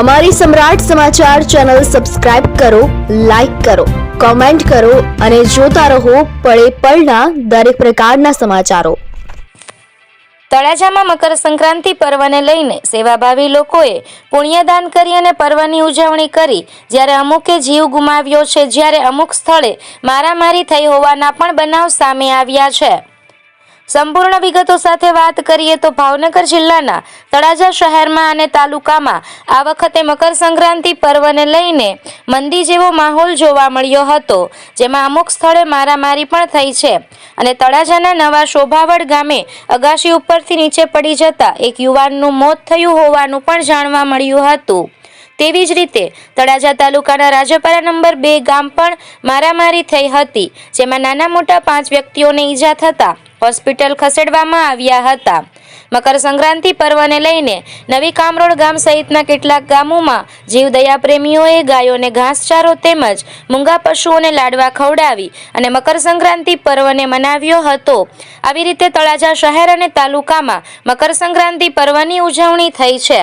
અમારી સમ્રાટ સમાચાર channel subscribe કરો, લાઇક કરો, કોમેન્ટ કરો અને જોતા રહો પળે પળના દરેક પ્રકારના સમાચારો. તળાજામાં મકર સંક્રાંતિ પર્વને લઈને સેવાભાવી લોકોએ પુણ્યદાન કરી અને પર્વની ઉજવણી કરી. જ્યારે અમુકે જીવ ગુમાવ્યો છે, જ્યારે અમુક સ્થળે મારામારી થઈ હોવાના પણ બનાવ સામે આવ્યા છે. સંપૂર્ણ વિગતો સાથે વાત કરીએ તો ભાવનગર જિલ્લાના તળાજા શહેરમાં અને તાલુકામાં આ વખતે મકર સંક્રાંતિ પર્વને લઈને મંદી જેવો માહોલ જોવા મળ્યો હતો, જેમાં અમુક સ્થળે મારામારી પણ થઈ છે. અને તળાજાના નવા શોભાવડ ગામે અગાશી ઉપરથી નીચે પડી જતા એક યુવાનનું મોત થયું હોવાનું પણ જાણવા મળ્યું હતું. તેવી જ રીતે તળાજા તાલુકાના રાજપારા નંબર બે ગામ પણ મારામારી થઈ હતી, જેમાં નાના મોટા પાંચ વ્યક્તિઓને ઈજા થતા હોસ્પિટલ ખસેડવામાં આવ્યા હતા. મકર સંક્રાંતિ પર્વને લઈને નવી કામરોડ ગામ સહિતના કેટલાક ગામોમાં જીવદયા પ્રેમીઓએ ગાયોને ઘાસચારો તેમજ મૂંગા પશુઓને લાડવા ખવડાવી અને મકર સંક્રાંતિ પર્વને મનાવ્યો હતો. આવી રીતે તળાજા શહેર અને તાલુકામાં મકર સંક્રાંતિ પર્વની ઉજવણી થઈ છે.